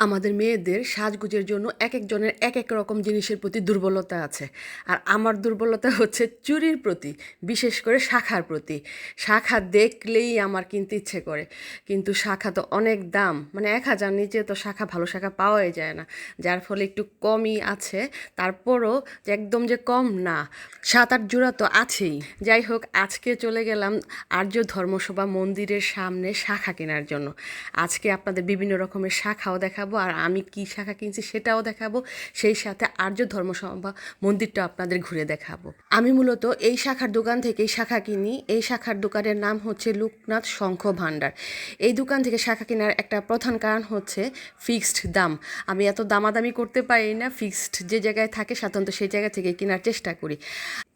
আমাদের মেয়েদের সাজগোজের জন্য এক একজনের এক এক রকম জিনিসের প্রতি দুর্বলতা আছে। আর আমার দুর্বলতা হচ্ছে চুরির প্রতি, বিশেষ করে শাখার প্রতি। শাখা দেখলেই আমার কিনতে ইচ্ছে করে। কিন্তু শাখা তো অনেক দাম। মানে এক হাজার নিচে তো শাখা ভালো শাখা পাওয়াই যায় না। যার ফলে একটু কমই আছে। তারপরও যে একদম যে কম না। সাত আট জোড়া তো আছেই। যাই হোক, আজকে চলে গেলাম আর্য ধর্মসভা মন্দিরের সামনে শাখা কেনার জন্য। আজকে আপনাদের বিভিন্ন রকমের শাখাও দেখাবো। আর আমি কি শাখা কিনছি সেটাও দেখাবো। সেই সাথে আর্য ধর্মসভা মন্দিরটা আপনাদের ঘুরে দেখাবো। আমি মূলত এই শাখার দোকান থেকেই শাখা কিনি। এই শাখার দোকানের নাম হচ্ছে লোকনাথ শঙ্খ ভাণ্ডার। এই দোকান থেকে শাখা কেনার একটা প্রধান কারণ হচ্ছে ফিক্সড দাম। আমি এত দামাদামি করতে পারি না। ফিক্সড যে জায়গায় থাকে সাধারণত সেই জায়গা থেকে কেনার চেষ্টা করি।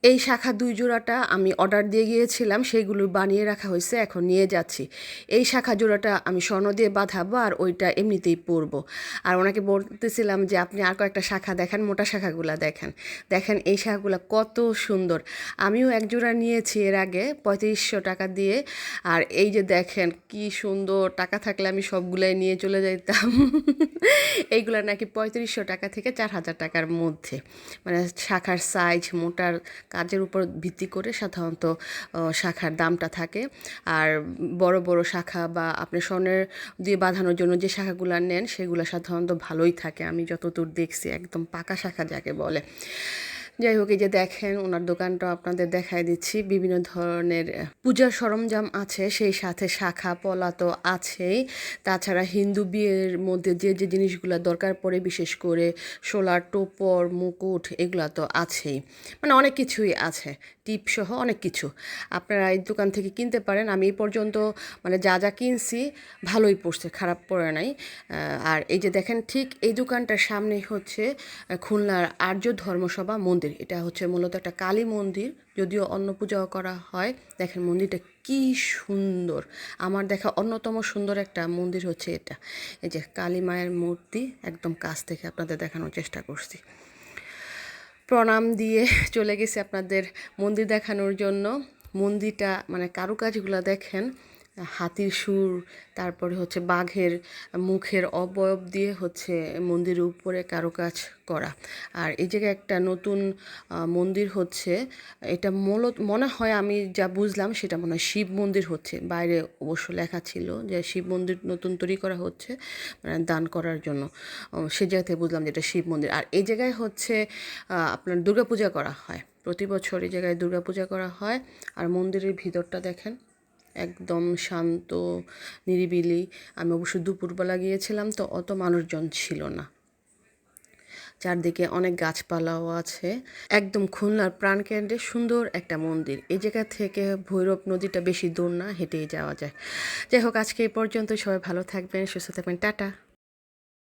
এই শাখা দুই জোড়াটা আমি অর্ডার দিয়ে গিয়েছিলাম, সেইগুলো বানিয়ে রাখা হয়েছে, এখন নিয়ে যাচ্ছি। এই শাখা জোড়াটা আমি স্বর্ণ দিয়ে বাঁধাবো আর ওইটা এমনিতেই পরবো। আর ওনাকে বলতেছিলাম যে, আপনি আর কয়েকটা শাখা দেখেন, মোটা শাখাগুলা দেখেন। দেখেন এই শাখাগুলো কত সুন্দর। আমিও এক জোড়া নিয়েছি এর আগে, পঁয়ত্রিশশো টাকা দিয়ে। আর এই যে দেখেন কি সুন্দর, টাকা থাকলে আমি সবগুলাই নিয়ে চলে যাইতাম। এইগুলো নাকি পঁয়ত্রিশশো টাকা থেকে চার হাজার টাকার মধ্যে। মানে শাখার সাইজ মোটার কাজের উপর ভিত্তি করে সাধারণত শাখার দামটা থাকে। আর বড় বড় শাখা বা আপনি স্বর্ণের দিয়ে বাঁধানোর জন্য যে শাখাগুলো নেন, সেগুলো সাধারণত ভালোই থাকে। আমি যতদূর দেখছি, একদম পাকা শাখা যাকে বলে। যাই হোক, এই যে দেখেন, ওনার দোকানটা আপনাদের দেখাই দিচ্ছি। বিভিন্ন ধরনের পূজার সরঞ্জাম আছে, সেই সাথে শাখা, পলা তো আছেই। তাছাড়া হিন্দু বিয়ের মধ্যে যে যে জিনিসগুলো দরকার পড়ে, বিশেষ করে সোলার টোপর, মুকুট, এগুলো তো আছেই। মানে অনেক কিছুই আছে। টিপ সহ অনেক কিছু। আপনারা এই দোকান থেকে কিনতে পারেন। আমি এই পর্যন্ত মানে যা যা কিনছি ভালোই পড়ছে, খারাপ পড়ে নাই। আর এই যে দেখেন ঠিক এই দোকানটার সামনেই হচ্ছে খুলনার আর্য ধর্মসভা মন্দির। এটা হচ্ছে মূলত একটা কালী মন্দির, যদিও অন্ন পূজাও করা হয়। দেখেন মন্দিরটা কি সুন্দর। আমার দেখা অন্যতম সুন্দর একটা মন্দির হচ্ছে এটা। এই যে কালী মায়ের মূর্তি একদম কাছ থেকে আপনাদের দেখানোর চেষ্টা করছি। প্রণাম দিয়ে চলে গেছি আপনাদের মন্দির দেখানোর জন্য। মন্দিরটা মানে কারুকাজগুলো দেখেন হাতির সুর, তারপরে হচ্ছে বাঘের মুখের অবয়ব দিয়ে হচ্ছে মন্দিরের উপরে কারুকাজ করা। আর এই জায়গায় একটা নতুন মন্দির হচ্ছে, এটা মূলত, মনে হয় আমি যা বুঝলাম সেটা মনে হয় শিব মন্দির হচ্ছে। বাইরে অবশ্য লেখা ছিল যে শিব মন্দির নতুন তৈরি করা হচ্ছে মানে দান করার জন্য। সে জায়গা থেকে বুঝলাম যে এটা শিব মন্দির। আর এই জায়গায় হচ্ছে আপনার দুর্গাপূজা করা হয়। প্রতি বছর এই জায়গায় দুর্গাপূজা করা হয়। আর মন্দিরের ভিতরটা দেখেন একদম শান্ত, নিরিবিলি। আমি অবশ্য দুপুরবেলা গিয়েছিলাম, তো অত মানুষজন ছিল না। চারদিকে অনেক গাছপালাও আছে। একদম খুলনার প্রাণকেন্দ্রে সুন্দর একটা মন্দির। এই জায়গা থেকে ভৈরব নদীটা বেশি দূর না, হেঁটেই যাওয়া যায়। যাই হোক, আজকে এই পর্যন্ত সবাই ভালো থাকবেন, সুস্থ থাকবেন। টাটা।